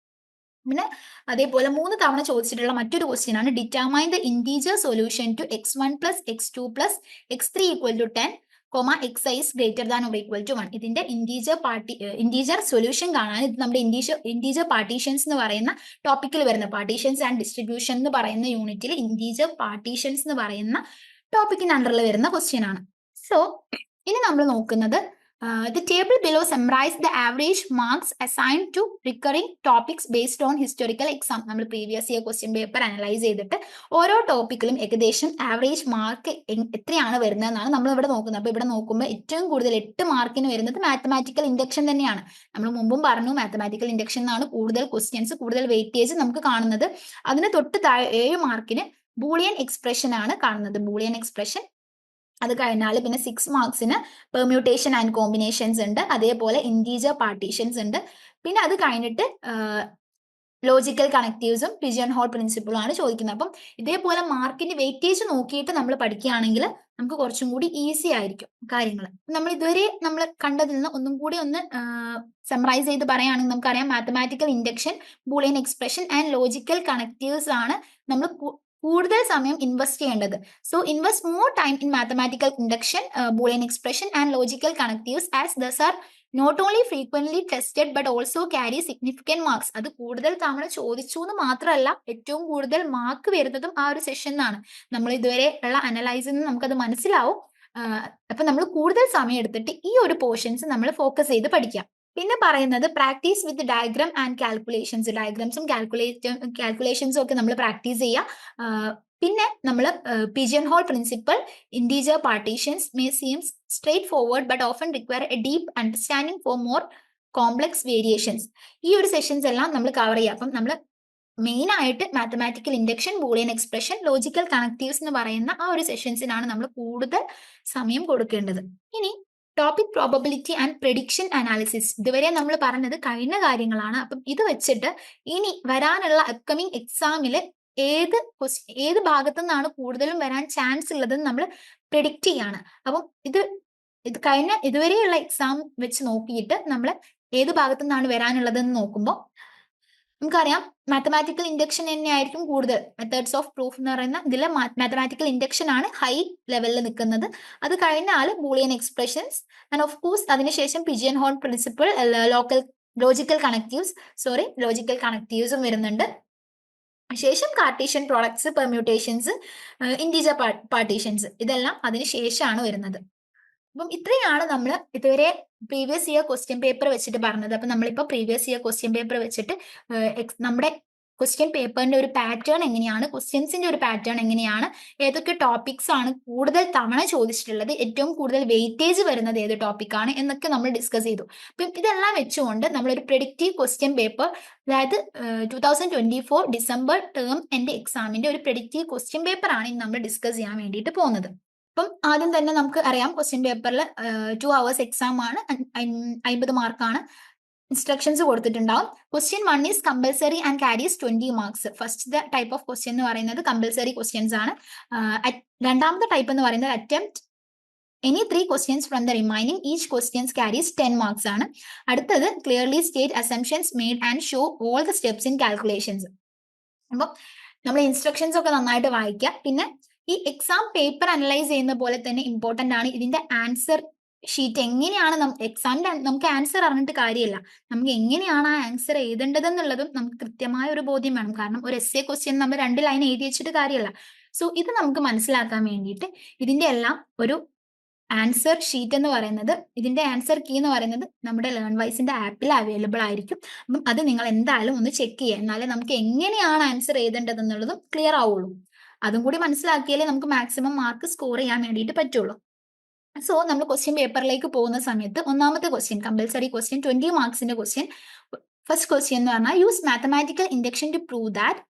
പിന്നെ അതേപോലെ മൂന്ന് തവണ ചോദിച്ചിട്ടുള്ള മറ്റൊരു ക്വസ്റ്റ്യൻ ആണ്. Determine the integer solution to x one plus x two plus x three equal to ten comma x is greater than or equal to one ഇതിന്റെ ഇന്റീജർ പാർട്ടി ഇന്റീജർ സൊല്യൂഷൻ കാണാൻ ഇത് നമ്മുടെ ഇന്റീജർ ഇന്റീജർ പാർട്ടീഷൻസ് എന്ന് പറയുന്ന ടോപ്പിക്കിൽ വരുന്ന partitions and distribution എന്ന് പറയുന്ന യൂണിറ്റിൽ ഇന്റീജർ പാർട്ടീഷൻസ് എന്ന് പറയുന്ന ടോപ്പിക്കിന്റെ അണ്ടറിൽ വരുന്ന ക്വസ്റ്റ്യൻ ആണ്. സോ ഇനി നമ്മൾ നോക്കുന്നത് the table below summarise the average marks assign to recurring topics based on historical exam നമ്മൾ previous year question paper analyse ചെയ്തിട്ട് ഓരോ ടോപ്പിക്കിലും ഏകദേശം ആവറേജ് മാർക്ക് എത്രയാണ് വരുന്നതെന്നാണ് നമ്മൾ ഇവിടെ നോക്കുന്നത്. അപ്പോൾ ഇവിടെ നോക്കുമ്പോൾ ഏറ്റവും കൂടുതൽ എട്ട് മാർക്കിന് വരുന്നത് മാത്തമാറ്റിക്കൽ ഇൻഡക്ഷൻ തന്നെയാണ്. നമ്മൾ മുമ്പും പറഞ്ഞു മാത്തമാറ്റിക്കൽ ഇൻഡക്ഷൻ എന്നാണ് കൂടുതൽ ക്വസ്റ്റ്യൻസ് കൂടുതൽ വെയിറ്റേജ് നമുക്ക് കാണുന്നത്. അതിന് തൊട്ട് താഴെ ഏഴ് മാർക്കിന് ബൂളിയൻ എക്സ്പ്രഷൻ ആണ് കാണുന്നത്. ബൂളിയൻ എക്സ്പ്രഷൻ അത് കഴിഞ്ഞാൽ പിന്നെ സിക്സ് മാർക്സിന് പെർമ്യൂട്ടേഷൻ ആൻഡ് കോമ്പിനേഷൻസ് ഉണ്ട്. അതേപോലെ ഇന്റീജർ പാർട്ടീഷൻസ് ഉണ്ട്. പിന്നെ അത് കഴിഞ്ഞിട്ട് ലോജിക്കൽ കണക്റ്റീവ്സും പിജിയൻ ഹോൾ പ്രിൻസിപ്പിളും ആണ് ചോദിക്കുന്നത്. അപ്പം ഇതേപോലെ മാർക്കിന്റെ വെയിറ്റേജ് നോക്കിയിട്ട് നമ്മൾ പഠിക്കുകയാണെങ്കിൽ നമുക്ക് കുറച്ചും കൂടി ഈസി ആയിരിക്കും കാര്യങ്ങൾ നമ്മൾ ഇതുവരെ നമ്മൾ കണ്ടതിൽ നിന്ന് ഒന്നും കൂടി ഒന്ന് സമറൈസ് ചെയ്ത് പറയുകയാണെങ്കിൽ നമുക്കറിയാം. Mathematical induction Boolean expression and logical connectives ആണ് നമ്മൾ കൂടുതൽ സമയം ഇൻവെസ്റ്റ് ചെയ്യേണ്ടത്. So invest more time in mathematical induction Boolean expression and logical connectives as these are not only frequently tested but also carry significant marks അത് കൂടുതൽ തവണ ചോദിച്ചു എന്ന് മാത്രമല്ല ഏറ്റവും കൂടുതൽ മാർക്ക് വരുന്നതും ആ ഒരു സെഷനിലാണ് നമ്മൾ ഇതുവരെ ഉള്ള അനലൈസിൽ നിന്ന് നമുക്കത് മനസ്സിലാവും. അപ്പൊ നമ്മൾ കൂടുതൽ സമയം എടുത്തിട്ട് ഈ ഒരു പോർഷൻസ് നമ്മൾ ഫോക്കസ് ചെയ്ത് പഠിക്കാം. പിന്നെ പറയുന്നത് practice with diagram and calculations ഡയഗ്രാംസും calculate കാൽക്കുലേഷൻസും ഒക്കെ നമ്മൾ പ്രാക്ടീസ് ചെയ്യുക പിന്നെ നമ്മൾ pigeon hole principle integer partitions may seems straightforward but often require a deep understanding for more complex variations ഈ ഒരു സെഷൻസ് എല്ലാം നമ്മൾ കവർ ചെയ്യുക അപ്പം നമ്മൾ മെയിൻ ആയിട്ട് mathematical induction Boolean expression logical connectives എന്ന് പറയുന്ന ആ ഒരു സെഷൻസിനാണ് നമ്മൾ കൂടുതൽ സമയം കൊടുക്കേണ്ടത്. ഇനി topic probability and prediction analysis ഇതുവരെ നമ്മൾ പറഞ്ഞത് കഴിഞ്ഞ കാര്യങ്ങളാണ്. അപ്പം ഇത് വെച്ചിട്ട് ഇനി വരാനുള്ള അപ്കമിങ് എക്സാമിൽ ഏത് ഏത് ഭാഗത്തു നിന്നാണ് കൂടുതലും വരാൻ ചാൻസ് ഉള്ളതെന്ന് നമ്മൾ പ്രെഡിക്റ്റ് ചെയ്യാണ്. അപ്പം ഇത് ഇത് കഴിഞ്ഞ ഇതുവരെയുള്ള എക്സാം വെച്ച് നോക്കിയിട്ട് നമ്മൾ ഏത് ഭാഗത്തു നിന്നാണ് വരാനുള്ളതെന്ന് നോക്കുമ്പോൾ നമുക്കറിയാം മാത്തമാറ്റിക്കൽ ഇൻഡക്ഷൻ തന്നെയായിരിക്കും കൂടുതൽ. മെത്തേഡ്സ് ഓഫ് പ്രൂഫ് എന്ന് പറയുന്ന ഇതിൽ മാത്തമാറ്റിക്കൽ ഇൻഡക്ഷൻ ആണ് ഹൈ ലെവലിൽ നിൽക്കുന്നത്. അത് കഴിഞ്ഞാൽ Boolean expressions and of course അതിനുശേഷം pigeon horn principle local logical connectives sorry logical കണക്റ്റീവ്സും വരുന്നുണ്ട്. ശേഷം Cartesian products permutations integer partitions ഇതെല്ലാം അതിന് ശേഷമാണ് വരുന്നത്. അപ്പം ഇത്രയാണ് നമ്മൾ ഇതുവരെ പ്രീവിയസ് ഇയർ ക്വസ്റ്റ്യൻ പേപ്പർ വെച്ചിട്ട് പറഞ്ഞത്. അപ്പം നമ്മളിപ്പോൾ പ്രീവിയസ് ഇയർ ക്വസ്റ്റ്യൻ പേപ്പർ വെച്ചിട്ട് നമ്മുടെ ക്വസ്റ്റ്യൻ പേപ്പറിന്റെ ഒരു പാറ്റേൺ എങ്ങനെയാണ് ക്വസ്റ്റ്യൻസിന്റെ ഒരു പാറ്റേൺ എങ്ങനെയാണ് ഏതൊക്കെ ടോപ്പിക്സ് ആണ് കൂടുതൽ തവണ ചോദിച്ചിട്ടുള്ളത് ഏറ്റവും കൂടുതൽ വെയിറ്റേജ് വരുന്നത് ഏത് ടോപ്പിക്കാണ് എന്നൊക്കെ നമ്മൾ ഡിസ്കസ് ചെയ്തു. അപ്പം ഇതെല്ലാം വെച്ചുകൊണ്ട് നമ്മളൊരു പ്രെഡിക്റ്റീവ് ക്വസ്റ്റ്യൻ പേപ്പർ അതായത് two thousand twenty four December term എന്റെ എക്സാമിന്റെ ഒരു പ്രെഡിക്റ്റീവ് ക്വസ്റ്റ്യൻ പേപ്പർ ആണ് നമ്മൾ ഡിസ്കസ് ചെയ്യാൻ വേണ്ടിയിട്ട് പോകുന്നത്. അപ്പം ആദ്യം തന്നെ നമുക്ക് അറിയാം ക്വസ്റ്റ്യൻ പേപ്പറിൽ ടു അവേഴ്സ് എക്സാം ആണ്. അൻപത് മാർക്കാണ് ഇൻസ്ട്രക്ഷൻസ് കൊടുത്തിട്ടുണ്ടാവും. Question one is compulsory and carries twenty marks first the type of question എന്ന് പറയുന്നത് കമ്പൽസറി ക്വസ്റ്റ്യൻസ് ആണ്. രണ്ടാമത്തെ ടൈപ്പ് എന്ന് പറയുന്നത് attempt any three questions from the remaining each questions carries ten marks ആണ്. അടുത്തത് clearly state assumptions made and show all the steps in calculations അപ്പം നമ്മൾ ഇൻസ്ട്രക്ഷൻസ് ഒക്കെ നന്നായിട്ട് വായിക്കുക പിന്നെ ഈ എക്സാം പേപ്പർ അനലൈസ് ചെയ്യുന്ന പോലെ തന്നെ ഇമ്പോർട്ടന്റ് ആണ്. ഇതിന്റെ ആൻസർ ഷീറ്റ് എങ്ങനെയാണ് എക്സാമിന്റെ നമുക്ക് ആൻസർ അറിഞ്ഞിട്ട് കാര്യമില്ല. നമുക്ക് എങ്ങനെയാണ് ആ ആൻസർ എഴുതേണ്ടതെന്നുള്ളതും നമുക്ക് കൃത്യമായ ഒരു ബോധ്യം വേണം. കാരണം ഒരു എസ് എ ക്വസ്റ്റ്യൻ നമ്മൾ രണ്ട് ലൈൻ എഴുതി വെച്ചിട്ട് കാര്യമില്ല. സോ ഇത് നമുക്ക് മനസ്സിലാക്കാൻ വേണ്ടിയിട്ട് ഇതിന്റെ എല്ലാം ഒരു ആൻസർ ഷീറ്റ് എന്ന് പറയുന്നത് ഇതിന്റെ ആൻസർ കീ എന്ന് പറയുന്നത് നമ്മുടെ ലേൺ വൈസിന്റെ ആപ്പിൽ അവൈലബിൾ ആയിരിക്കും. അപ്പം അത് നിങ്ങൾ എന്തായാലും ഒന്ന് ചെക്ക് ചെയ്യുക. എന്നാലേ നമുക്ക് എങ്ങനെയാണ് ആൻസർ എഴുതേണ്ടതെന്നുള്ളതും ക്ലിയർ ആവുള്ളൂ. അതും കൂടി മനസ്സിലാക്കിയാലേ നമുക്ക് മാക്സിമം മാർക്ക് സ്കോർ ചെയ്യാൻ വേണ്ടിയിട്ട് പറ്റുള്ളൂ. സോ നമ്മൾ ക്വസ്റ്റ്യൻ പേപ്പറിലേക്ക് പോകുന്ന സമയത്ത് ഒന്നാമത്തെ ക്വസ്റ്റ്യൻ കമ്പൽസറി ക്വസ്റ്റ്യൻ ട്വന്റി മാർക്സിന്റെ ക്വസ്റ്റ്യൻ ഫസ്റ്റ് ക്വസ്റ്റ്യൻ എന്ന് പറഞ്ഞാൽ use mathematical induction to prove that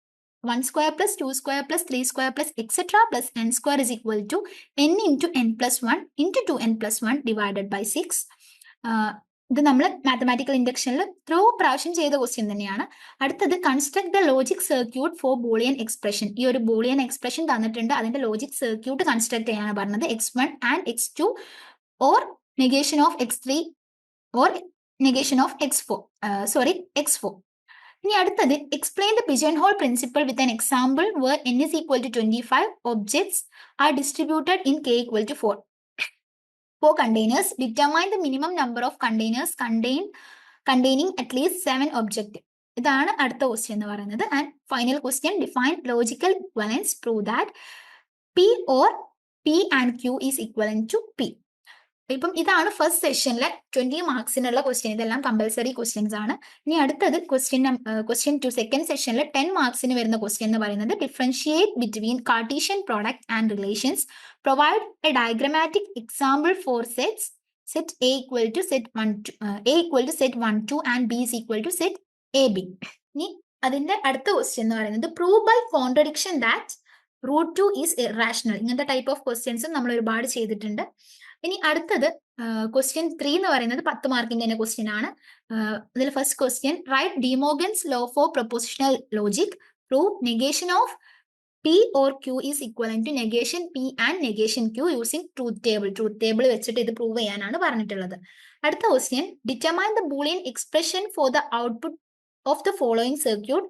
one square plus two square plus three square plus etcetera plus n square is equal to n into n plus one into two n plus one divided by six ഇത് നമ്മൾ mathematical ഇൻഡക്ഷനിൽ throw പ്രാവശ്യം ചെയ്ത question തന്നെയാണ്. അടുത്തത് construct the logic circuit for Boolean expression ഈ ഒരു boolean expression തന്നിട്ടുണ്ട്. അതിന്റെ ലോജിക് സർക്യൂട്ട് കൺസ്ട്രക്ട് ചെയ്യാനാണ് പറഞ്ഞത്. X one and x two or negation of x three or negation of x four sorry x four ഇനി അടുത്തത് explain the pigeon hole principle with an example where n is equal to twenty five objects are distributed in k equal to four four containers determine the minimum number of containers contain containing at least seven object ഇതാണ് അടുത്ത question എന്ന് പറയുന്നത്. And final question define logical equivalence prove that p or p and q is equivalent to p ഇപ്പം ഇതാണ് first സെഷനിലെ twenty മാർക്സിനുള്ള question ഇതെല്ലാം compulsory questions ആണ്. ഇനി അടുത്തത് ക്വസ്റ്റ്യൻ ക്വസ്റ്റ്യൻ ടു സെക്കൻഡ് സെഷനിലെ ടെൻ മാർക്സിന് വരുന്ന ക്വസ്റ്റ്യൻ എന്ന് പറയുന്നത് differentiate between Cartesian product and relations provide a diagrammatic example for sets set A equal to set one two A equal to set one two and B is equal to set A B ഇനി അതിന്റെ അടുത്ത question എന്ന് പറയുന്നത് prove by contradiction that root two is irrational ഇങ്ങനത്തെ type of ക്വസ്റ്റ്യൻസും നമ്മൾ ഒരുപാട് ചെയ്തിട്ടുണ്ട്. ഇനി അടുത്തത് ക്വസ്റ്റ്യൻ ത്രീ എന്ന് പറയുന്നത് പത്ത് മാർക്കിന്റെ തന്നെ ക്വസ്റ്റ്യൻ ആണ്. ഇതിൽ first question right De Morgan's law for propositional logic prove negation of P or Q is equal to negation P and negation Q using truth table truth table വെച്ചിട്ട് ഇത് prove ചെയ്യാനാണ് പറഞ്ഞിട്ടുള്ളത്. അടുത്ത question determine the Boolean expression for the output of the following circuit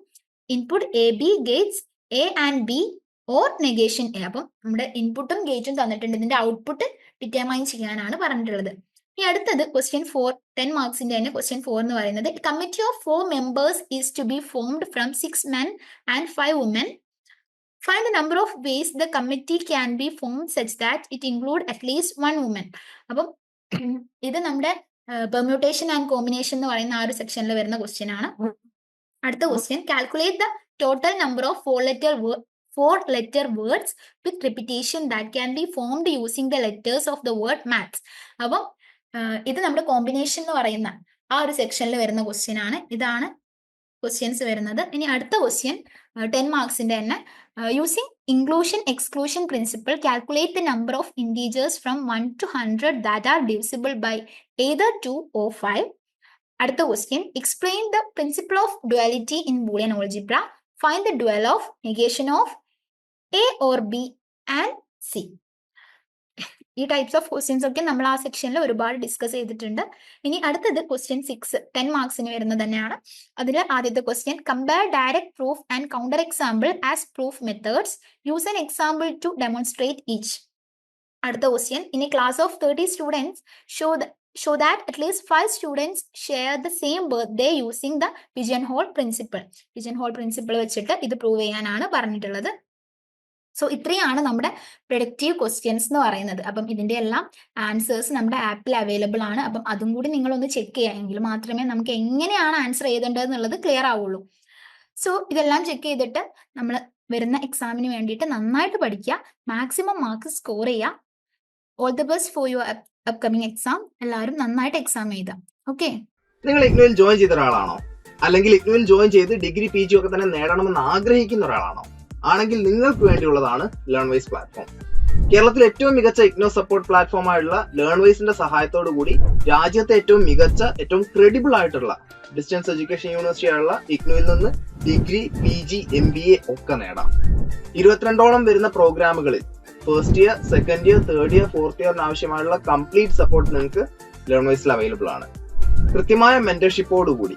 input A B gates A and B or negation A അപ്പം നമ്മുടെ ഇൻപുട്ടും ഗേറ്റും തന്നിട്ടുണ്ട്. ഇതിന്റെ ഔട്ട്പുട്ട് ഡിറ്റർമൈൻ ചെയ്യാനാണ് പറഞ്ഞിട്ടുള്ളത്. ഇനി അടുത്തത് ക്വസ്റ്റ്യൻ ഫോർ ടെൻ മാർക്സിന്റെ തന്നെ ക്വസ്റ്റ്യൻ ഫോർ എന്ന് പറയുന്നത്. Committee of four members is to be formed from six men and five women the number of ways the committee can be formed such that it include at least one woman. അപ്പം ഇത് നമ്മുടെ permutation and combination എന്ന് പറയുന്ന ആ ഒരു സെക്ഷനിൽ വരുന്ന question ആണ്. അടുത്ത question calculate the total number of four letter four letter words with repetition that can be formed using the letters of the word maths അപ്പം ഇത് നമ്മുടെ കോമ്പിനേഷൻ എന്ന് പറയുന്ന ആ ഒരു സെക്ഷനിൽ വരുന്ന ക്വസ്റ്റ്യൻ ആണ്. ഇതാണ് ക്വസ്റ്റ്യൻസ് വരുന്നത്. ഇനി അടുത്ത ക്വസ്റ്റ്യൻ ടെൻ മാർക്സിന്റെ തന്നെ. Using inclusion exclusion principle calculate the number of integers from one to hundred that are divisible by either two or five അടുത്ത question explain the principle of duality in Boolean algebra find the dual of negation of A or B and C ഈ types of questions ഒക്കെ നമ്മൾ ആ സെക്ഷനിൽ ഒരുപാട് discuss ചെയ്തിട്ടുണ്ട്. ഇനി അടുത്തത് ക്വസ്റ്റ്യൻ സിക്സ് ടെൻ മാർക്സിന് വരുന്നത് തന്നെയാണ്. അതിൽ ആദ്യത്തെ question compare direct proof and counter example as proof methods use an example to demonstrate each അടുത്ത ക്വസ്റ്റ്യൻ ഇനി class of thirty students show show that at least five students share the same birthday using the pigeon hole principle pigeon hole principle വെച്ചിട്ട് ഇത് prove ചെയ്യാനാണ് പറഞ്ഞിട്ടുള്ളത്. So ഇത്രയാണ് നമ്മുടെ productive questions എന്ന് പറയുന്നത്. അപ്പം ഇതിന്റെ എല്ലാം ആൻസേഴ്സ് നമ്മുടെ ആപ്പിൽ അവൈലബിൾ ആണ്. അപ്പം അതും കൂടി നിങ്ങളൊന്ന് ചെക്ക് ചെയ്യുക. എങ്കിൽ മാത്രമേ നമുക്ക് എങ്ങനെയാണ് ആൻസർ എന്നുള്ളത് ക്ലിയർ ആവുള്ളൂ. സോ ഇതെല്ലാം ചെക്ക് ചെയ്തിട്ട് നമ്മൾ വരുന്ന എക്സാമിന് വേണ്ടിയിട്ട് നന്നായിട്ട് പഠിക്കുക. മാക്സിമം മാർക്ക് സ്കോർ ചെയ്യുക. All the best for your upcoming exam എല്ലാവരും നന്നായിട്ട് എക്സാം എഴുതാം ഓക്കെ
നിങ്ങൾ ജോയിൻ ചെയ്ത ഒരാളാണോ? അല്ലെങ്കിൽ ജോയിൻ ചെയ്ത് ഡിഗ്രി പി ജി ഒക്കെ തന്നെ നേടണമെന്ന് ആഗ്രഹിക്കുന്ന ഒരാളാണോ? ആണെങ്കിൽ നിങ്ങൾക്ക് വേണ്ടിയുള്ളതാണ് ലേൺ വൈസ് പ്ലാറ്റ്ഫോം കേരളത്തിലെ ഏറ്റവും മികച്ച ഇഗ്നോ സപ്പോർട്ട് പ്ലാറ്റ്ഫോം ആയിട്ടുള്ള ലേൺ വൈസിന്റെ സഹായത്തോടു കൂടി രാജ്യത്തെ ഏറ്റവും മികച്ച ഏറ്റവും ക്രെഡിബിൾ ആയിട്ടുള്ള ഡിസ്റ്റൻസ് എഡ്യൂക്കേഷൻ യൂണിവേഴ്സിറ്റി ആയുള്ള ഇഗ്നോയിൽ നിന്ന് degree P G M B A ഒക്കെ നേടാം. ഇരുപത്തിരണ്ടോളം വരുന്ന പ്രോഗ്രാമുകളിൽ first year second year third year fourth ഇയറിന് ആവശ്യമായുള്ള കംപ്ലീറ്റ് സപ്പോർട്ട് നിങ്ങൾക്ക് ലേൺ വൈസിൽ അവൈലബിൾ ആണ്. കൃത്യമായ മെന്റർഷിപ്പോട് കൂടി